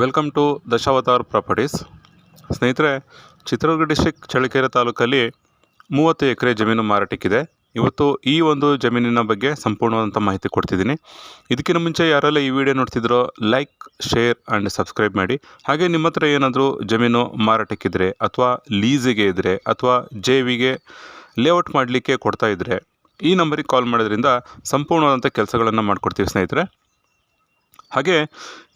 Welcome to Dashavatar properties. ಸ್ನೇಹಿತರೆ, Chitradurga district Challakere ತಾಲೂಕಲ್ಲಿ ಮೂವತ್ತು ಎಕರೆ ಜಮೀನು ಮಾರಾಟಕ್ಕಿದೆ. ಇವತ್ತು ಈ ಒಂದು ಜಮೀನಿನ ಬಗ್ಗೆ ಸಂಪೂರ್ಣವಾದಂಥ ಮಾಹಿತಿ ಕೊಡ್ತಿದ್ದೀನಿ. ಇದಕ್ಕಿಂತ ಮುಂಚೆ ಯಾರೆಲ್ಲ ಈ ವಿಡಿಯೋ ನೋಡ್ತಿದ್ರೋ, ಲೈಕ್, ಶೇರ್ ಆ್ಯಂಡ್ ಸಬ್ಸ್ಕ್ರೈಬ್ ಮಾಡಿ. ಹಾಗೆ ನಿಮ್ಮ ಹತ್ರ ಏನಾದರೂ ಜಮೀನು ಮಾರಾಟಕ್ಕಿದ್ರೆ ಅಥವಾ ಲೀಸಿಗೆ ಇದ್ದರೆ ಅಥವಾ ಜೆ ವಿಗೆ ಲೇಔಟ್ ಮಾಡಲಿಕ್ಕೆ ಕೊಡ್ತಾ ಇದ್ದರೆ ಈ ನಂಬರಿಗೆ ಕಾಲ್ ಮಾಡೋದ್ರಿಂದ ಸಂಪೂರ್ಣವಾದಂಥ ಕೆಲಸಗಳನ್ನು ಮಾಡಿಕೊಡ್ತೀವಿ ಸ್ನೇಹಿತರೆ. ಹಾಗೆ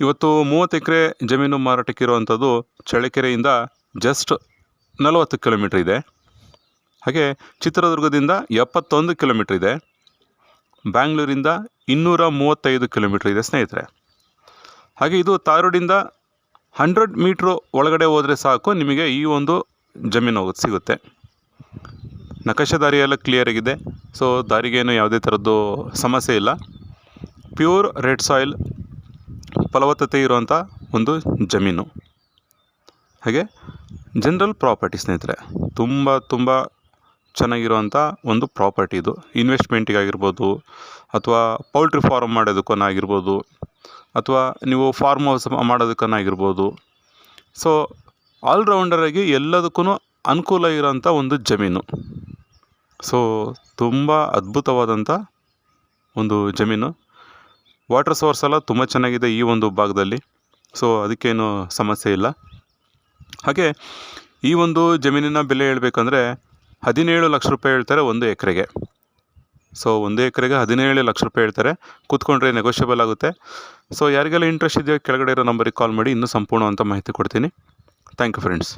ಇವತ್ತು ಮೂವತ್ತು ಎಕರೆ ಜಮೀನು ಮಾರಾಟಕ್ಕಿರುವಂಥದ್ದು ಚಳ್ಳಕೆರೆಯಿಂದ ಜಸ್ಟ್ ನಲವತ್ತು ಕಿಲೋಮೀಟ್ರ್ ಇದೆ. ಹಾಗೆ ಚಿತ್ರದುರ್ಗದಿಂದ ಎಪ್ಪತ್ತೊಂದು ಕಿಲೋಮೀಟ್ರ್ ಇದೆ. ಬ್ಯಾಂಗ್ಳೂರಿಂದ ಇನ್ನೂರ ಮೂವತ್ತೈದು ಕಿಲೋಮೀಟ್ರ್ ಇದೆ ಸ್ನೇಹಿತರೆ. ಹಾಗೆ ಇದು ತಾರೋಡಿಂದ ಹಂಡ್ರೆಡ್ ಮೀಟ್ರು ಒಳಗಡೆ ಹೋದರೆ ಸಾಕು, ನಿಮಗೆ ಈ ಒಂದು ಜಮೀನು ಹೋಗೋದು ಸಿಗುತ್ತೆ. ನಕಾಶೆ ದಾರಿ ಎಲ್ಲ ಕ್ಲಿಯರ್ ಆಗಿದೆ. ಸೊ ದಾರಿಗೇನು ಯಾವುದೇ ಥರದ್ದು ಸಮಸ್ಯೆ ಇಲ್ಲ. ಪ್ಯೂರ್ ರೆಡ್ ಸಾಯಿಲ್ ಫಲವತ್ತತೆ ಇರುವಂಥ ಒಂದು ಜಮೀನು. ಹಾಗೆ ಜನರಲ್ ಪ್ರಾಪರ್ಟಿ ಸ್ನೇಹಿತರೆ, ತುಂಬ ತುಂಬ ಚೆನ್ನಾಗಿರುವಂಥ ಒಂದು ಪ್ರಾಪರ್ಟಿ ಇದು. ಇನ್ವೆಸ್ಟ್ಮೆಂಟಿಗಾಗಿರ್ಬೋದು ಅಥವಾ ಪೌಲ್ಟ್ರಿ ಫಾರ್ಮ್ ಮಾಡೋದಕ್ಕನ್ನಾಗಿರ್ಬೋದು, ಅಥವಾ ನೀವು ಫಾರ್ಮ್ ಹೌಸ್ ಮಾಡೋದಕ್ಕನ್ನಾಗಿರ್ಬೋದು. ಸೊ ಆಲ್ರೌಂಡರಾಗಿ ಎಲ್ಲದಕ್ಕೂ ಅನುಕೂಲ ಇರೋಂಥ ಒಂದು ಜಮೀನು. ಸೊ ತುಂಬ ಅದ್ಭುತವಾದಂಥ ಒಂದು ಜಮೀನು. ವಾಟರ್ ಸೋರ್ಸ್ ಎಲ್ಲ ತುಂಬ ಚೆನ್ನಾಗಿದೆ ಈ ಒಂದು ಭಾಗದಲ್ಲಿ. ಸೊ ಅದಕ್ಕೇನು ಸಮಸ್ಯೆ ಇಲ್ಲ. ಹಾಗೆ ಈ ಒಂದು ಜಮೀನಿನ ಬೆಲೆ ಹೇಳಬೇಕಂದ್ರೆ ಹದಿನೇಳು ಲಕ್ಷ ರೂಪಾಯಿ ಹೇಳ್ತಾರೆ ಒಂದು ಎಕರೆಗೆ. ಸೊ ಒಂದು ಎಕರೆಗೆ ಹದಿನೇಳು ಲಕ್ಷ ರೂಪಾಯಿ ಹೇಳ್ತಾರೆ. ಕೂತ್ಕೊಂಡ್ರೆ ನೆಗೋಷಿಯಬಲ್ ಆಗುತ್ತೆ. ಸೊ ಯಾರಿಗೆಲ್ಲ ಇಂಟ್ರೆಸ್ಟ್ ಇದೆಯೋ ಕೆಳಗಡೆ ಇರೋ ನಂಬರಿಗೆ ಕಾಲ್ ಮಾಡಿ. ಇನ್ನೂ ಸಂಪೂರ್ಣವಂತ ಮಾಹಿತಿ ಕೊಡ್ತೀನಿ. Thank you friends